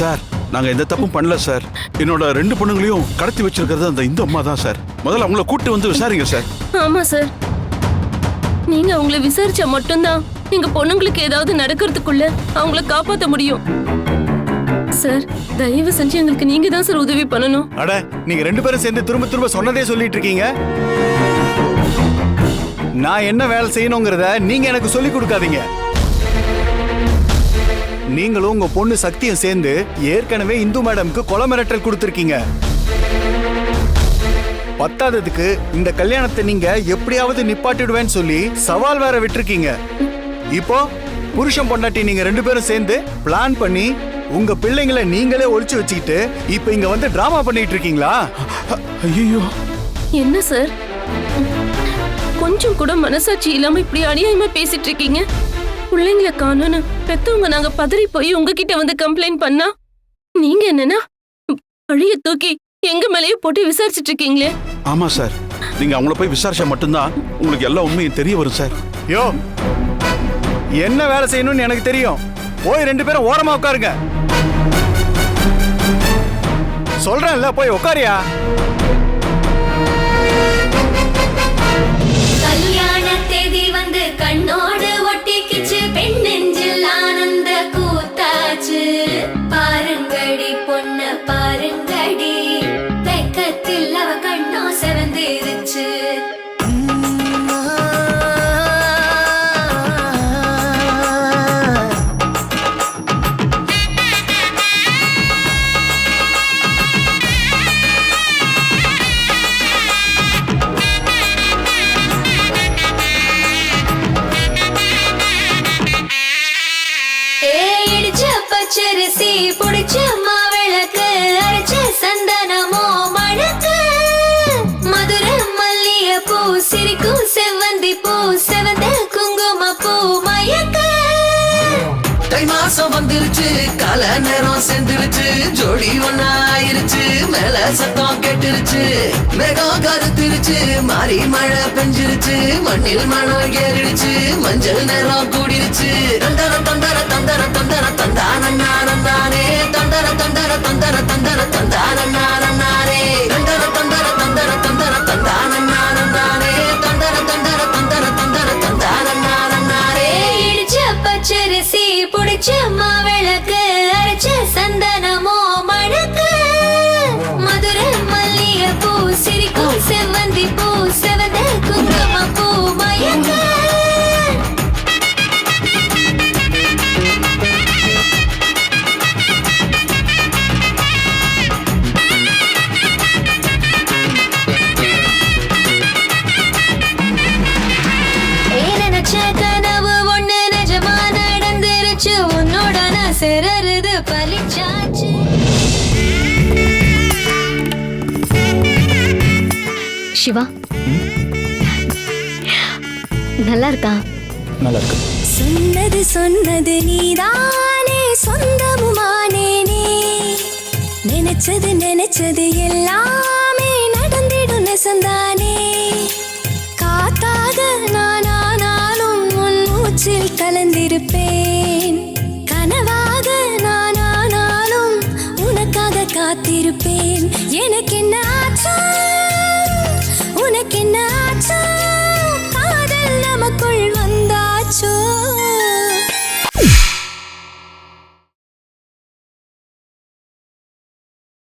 Sir நாங்க எந்த தப்பும் பண்ணல சார். என்னோட ரெண்டு பொண்ணுங்களையும் கடத்தி வச்சிருக்கிறது அந்த இந்து அம்மா தான் சார். முதல்ல அவங்கள கூட்டு வந்து விசாரிங்க சார். ஆமா சார். நீங்க அவங்கள விசாரிச்சா மட்டும்தான் எங்க பொண்ணுங்களுக்கு ஏதாவது நடக்கிறதுக்குள்ள அவங்கள காப்பாத்த முடியும். சார் தயவு செஞ்சு எங்களுக்கு நீங்க தான் சார் உதவி பண்ணணும். அட நீங்க ரெண்டு பேரும் சேர்ந்து திரும்ப திரும்ப சொன்னதே சொல்லிட்டு இருக்கீங்க. நான் என்ன வேலை செய்யணுங்கிறத நீங்க எனக்கு சொல்லி கொடுக்காதீங்க. நீங்களும் உங்க பொண்ணு சக்தியும் சேர்ந்து ஏற்கனவே இந்து மேடம்க்கு கொலை மிரட்டல் கொடுத்துருக்கீங்க. பத்தாததுக்கு இந்த கல்யாணத்தை நீங்க எப்படியாவது நிப்பாட்டிடுவேன்னு சொல்லி சவால் வேற விட்டுருக்கீங்க. இப்போ புருஷன் பொண்டாட்டி நீங்க ரெண்டு பேரும் சேர்ந்து பிளான் பண்ணி உங்க பிள்ளைங்களை நீங்களே ஒளிச்சு வச்சுக்கிட்டு இப்போ இங்க வந்து டிராமா பண்ணிட்டு இருக்கீங்களா? ஐயோ என்ன சார்? கொஞ்சம் கூட மனசாட்சி இல்லாம இப்படி அநியாயமா பேசிட்டு இருக்கீங்க. பிள்ளைங்களை காணோன்னு பெத்தவங்க நாங்க பதறி போய் உங்ககிட்ட வந்து கம்ப்ளைண்ட் பண்ணா? நீங்க என்னன்னா பழிய தூக்கி எங்க மேலயே போட்டு விசாரிச்சிட்டு இருக்கீங்களே? ஆமா சார். நீங்க அவங்கள போய் விசாரிச்சா மட்டும்தான் உங்களுக்கு எல்லா உண்மையும் தெரிய வரும் சார். யோ என்ன வேலை செய்யணும்னு எனக்கு தெரியும். போய் ரெண்டு பேரும் ஓரமா உட்காருங்க. சொல்றேன்ல போய் உட்காரியா? அரிசி புடிச்ச மாவிளக்கு அரைச்ச சந்தனமோ மணக்கு. மதுர மல்லிய பூ சிரிக்கும் செவ்வந்தி பூ செவந்த குங்கும பூ மயக்க. தை மாசம் வந்துருச்சு கால நேரம் செஞ்சிருச்சு ஜோடி ஒன்னா ஆயிருச்சு மேல சத்தம் கெட்டுருச்சு. மேகம் கருத்துருச்சு மாறி மழை பெஞ்சிருச்சு மண்ணில் மணம் ஏறிடுச்சு மஞ்சள் நேரம் கூடிருச்சு. தந்தர தந்தர தந்தர தந்தர சிறருது பலிச்சாச்சு சிவா. நல்லா இருக்கா நல்லா இருக்கு சொன்னது சொன்னது நீதானே சொந்தமுமானேனே நினைச்சது நினைச்சது எல்லாமே நடந்திடும் நெசந்தானே. இருப்பேன். எனக்கு என்ன ஆச்சா